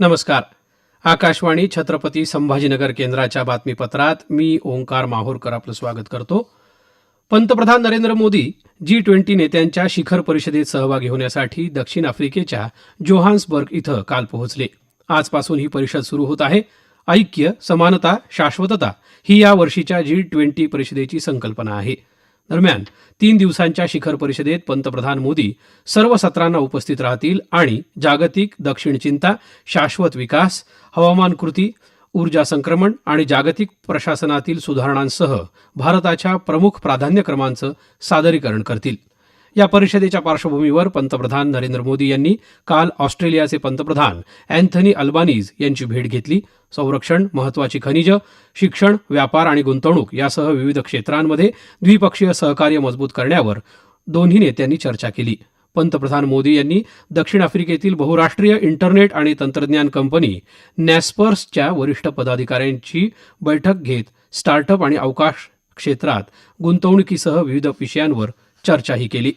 नमस्कार. आकाशवाणी छत्रपती संभाजीनगर केंद्राच्या बातमीपत्रात मी ओंकार माहूरकर आपलं स्वागत करतो. पंतप्रधान नरेंद्र मोदी जी ट्वेंटी नेत्यांच्या शिखर परिषदेत सहभागी होण्यासाठी दक्षिण आफ्रिकेच्या जोहान्सबर्ग इथं काल पोहोचले. आजपासून ही परिषद सुरू होत आहे. ऐक्य समानता शाश्वतता ही या वर्षीच्या जी ट्वेंटी परिषदेची संकल्पना आहे. दरम्यान तीन दिवसांच्या शिखर परिषदेत पंतप्रधान मोदी सर्व सत्रांना उपस्थित राहतील आणि जागतिक दक्षिण चिंता शाश्वत विकास हवामान कृती ऊर्जा संक्रमण आणि जागतिक प्रशासनातील सुधारणांसह भारताच्या प्रमुख प्राधान्यक्रमांचं सादरीकरण करतील. या परिषदेच्या पार्श्वभूमीवर पंतप्रधान नरेंद्र मोदी यांनी काल ऑस्ट्रेलियाचे पंतप्रधान अँथनी अल्बानीज यांची भेट घेतली. संरक्षण महत्वाची खनिजं शिक्षण व्यापार आणि गुंतवणूक यासह विविध क्षेत्रांमध्ये द्विपक्षीय सहकार्य मजबूत करण्यावर दोन्ही नेत्यांनी चर्चा केली. पंतप्रधान मोदी यांनी दक्षिण आफ्रिकेतील बहुराष्ट्रीय इंटरनेट आणि तंत्रज्ञान कंपनी नॅस्पर्सच्या वरिष्ठ पदाधिकाऱ्यांची बैठक घेत स्टार्टअप आणि अवकाश क्षेत्रात गुंतवणुकीसह विविध विषयांवर चर्चाही केली.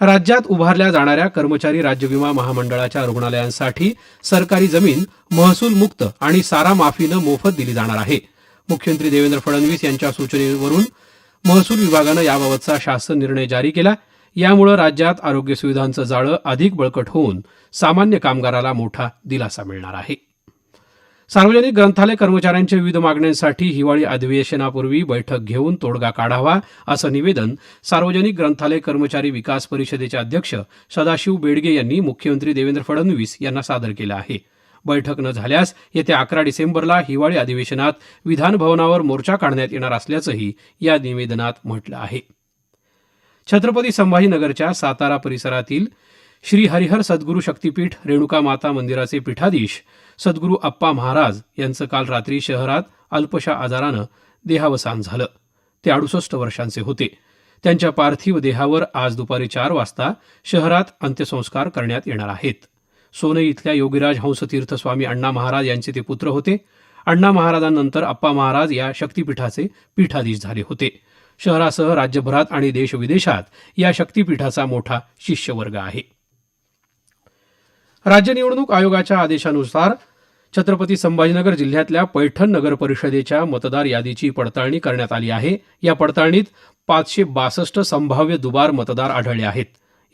राज्यात उभारल्या जाणाऱ्या कर्मचारी राज्य विमा महामंडळाच्या रुग्णालयांसाठी सरकारी जमीन महसूल मुक्त आणि सारा माफीनं मोफत दिली जाणार आहे. मुख्यमंत्री देवेंद्र फडणवीस यांच्या सूचनेवरून महसूल विभागानं याबाबतचा शासन निर्णय जारी केला. यामुळे राज्यात आरोग्य सुविधांचं जाळं अधिक बळकट होऊन सामान्य कामगाराला मोठा दिलासा मिळणार आहे. सार्वजनिक ग्रंथालय कर्मचाऱ्यांच्या विविध मागण्यांसाठी हिवाळी अधिवेशनापूर्वी बैठक घेऊन तोडगा काढावा असं निवेदन सार्वजनिक ग्रंथालय कर्मचारी विकास परिषदेचे अध्यक्ष सदाशिव बेडगे यांनी मुख्यमंत्री देवेंद्र फडणवीस यांना सादर केलं आहे. बैठक न झाल्यास येत्या अकरा डिसेंबरला हिवाळी अधिवेशनात विधानभवनावर मोर्चा काढण्यात येणार असल्याचंही या निवेदनात म्हटलं आहे. छत्रपती संभाजीनगरच्या सातारा परिसरातील श्री हरिहर सद्गुरू शक्तीपीठ रेणुका माता मंदिराचे पीठाधीश सद्गुरू अप्पा महाराज यांचं काल रात्री शहरात अल्पशा आजारानं देहावसान झालं. ते अडुसष्ट वर्षांचे होते. त्यांच्या पार्थिव देहावर आज दुपारी चार वाजता शहरात अंत्यसंस्कार करण्यात येणार आहेत. सोनई इथल्या योगीराज हंसतीर्थ स्वामी अण्णा महाराज यांचे ते पुत्र होते. अण्णा महाराजांनंतर अप्पा महाराज या शक्तीपीठाचे पीठाधीश झाले होते. शहरासह राज्यभरात आणि देशविदेशात या शक्तीपीठाचा मोठा शिष्यवर्ग आहे. राज्य निवडणूक आयोगाच्या आदेशानुसार छत्रपती संभाजीनगर जिल्ह्यातल्या पैठण नगर परिषदेच्या मतदार यादीची पडताळणी करण्यात आली आहे. या पडताळणीत पाचशे बासष्ट संभाव्य दुबार मतदार आढळले आहेत.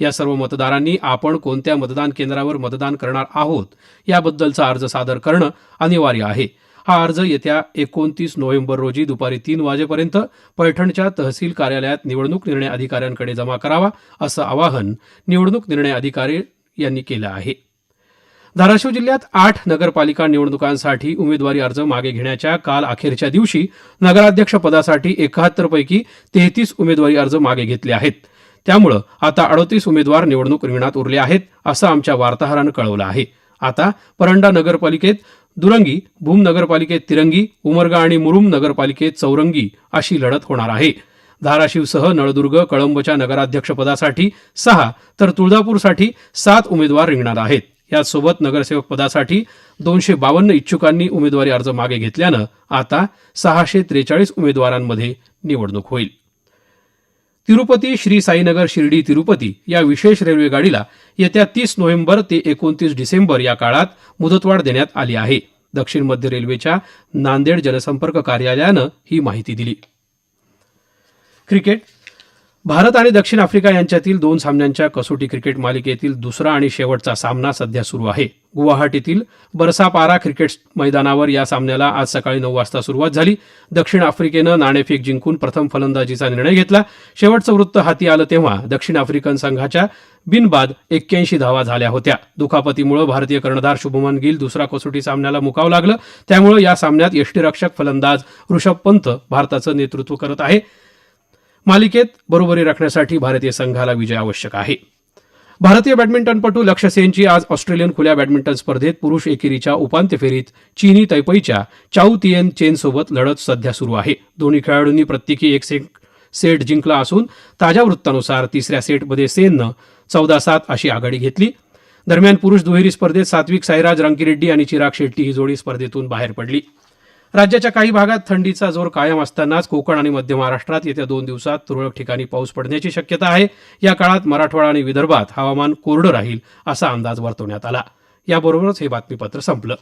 या सर्व मतदारांनी आपण कोणत्या मतदान केंद्रावर मतदान करणार आहोत याबद्दलचा अर्ज सादर करणं अनिवार्य आहे. हा अर्ज येत्या एकोणतीस नोव्हेंबर रोजी दुपारी तीन वाजेपर्यंत पैठणच्या तहसील कार्यालयात निवडणूक निर्णय अधिकाऱ्यांकडे जमा करावा असं आवाहन निवडणूक निर्णय अधिकारी यांनी केलं आहे. धाराशिव जिल्ह्यात आठ नगरपालिका निवडणुकांसाठी उमेदवारी अर्ज मागे घेण्याच्या काल अखेरच्या दिवशी नगराध्यक्ष पदासाठी एकाहत्तर पैकी तेहतीस उमेदवारी अर्ज मागे घेतले आहेत. त्यामुळं आता अडोतीस उमेदवार निवडणूक रिंगणात उरले आहेत असं आमच्या वार्ताहरानं कळवलं आहे. आता परंडा नगरपालिकेत दुरंगी भूम नगरपालिकेत तिरंगी उमरगा आणि मुरुम नगरपालिकेत चौरंगी अशी लढत होणार आहे. धाराशिवसह नळदुर्ग कळंबच्या नगराध्यक्षपदासाठी सहा तर तुळजापूरसाठी सात उमेदवार रिंगणार आहेत. यासोबत नगरसेवक पदासाठी दोनशे बावन्न इच्छुकांनी उमेदवारी अर्ज मागे घेतल्यानं आता सहाशे त्रेचाळीस उमेदवारांमध्ये निवडणूक होईल. तिरुपती श्री साईनगर शिर्डी तिरुपती या विशेष रेल्वे गाडीला येत्या तीस नोव्हेंबर ते एकोणतीस डिसेंबर या काळात मुदतवाढ देण्यात आली आहे. दक्षिण मध्य रेल्वेच्या नांदेड जनसंपर्क कार्यालयानं ही माहिती दिली. क्रिकेट भारत आणि दक्षिण आफ्रिका यांच्यातील दोन सामन्यांच्या कसोटी क्रिकेट मालिकेतील दुसरा आणि शेवटचा सामना सध्या सुरू आहे. गुवाहाटीतील बरसापारा क्रिकेट मैदानावर या सामन्याला आज सकाळी नऊ वाजता सुरुवात झाली. दक्षिण आफ्रिकेनं नाणेफेक जिंकून प्रथम फलंदाजीचा निर्णय घेतला. शेवटचं वृत्त हाती आलं तेव्हा दक्षिण आफ्रिकन संघाच्या बिनबाद एक्क्याऐंशी धावा झाल्या होत्या. दुखापतीमुळे भारतीय कर्णधार शुभमन गिल दुसरा कसोटी सामन्याला मुकावं लागलं. त्यामुळे या सामन्यात यष्टीरक्षक फलंदाज ऋषभ पंत भारताचं नेतृत्व करत आहे. मालिकेत बरोबरी राखण्यासाठी भारतीय संघाला विजय आवश्यक आहे. भारतीय बॅडमिंटनपटू लक्ष्य सेनची आज ऑस्ट्रेलियन खुल्या बॅडमिंटन स्पर्धेत पुरुष एकेरीच्या उपांत्य फेरीत चीनी तैपईच्या चाऊ तियन चेनसोबत लढत सध्या सुरू आहे. दोन्ही खेळाडूंनी प्रत्येकी एक सेट सेट जिंकला असून ताज्या वृत्तानुसार तिसऱ्या सेटमध्ये सेननं चौदा सात अशी आघाडी घेतली. दरम्यान पुरुष दुहेरी स्पर्धेत सात्विक साईराज रंकीरेड्डी आणि चिराग शेट्टी ही जोडी स्पर्धेतून बाहेर पडली. राज्याच्या काही भागात थंडीचा जोर कायम असतानाच कोकण आणि मध्य महाराष्ट्रात येत्या दोन दिवसात तुरळक ठिकाणी पाऊस पडण्याची शक्यता आहे. या काळात मराठवाडा आणि विदर्भात हवामान कोरडं राहील असा अंदाज वर्तवण्यात आला. याबरोबरच हे बातमीपत्र संपलं.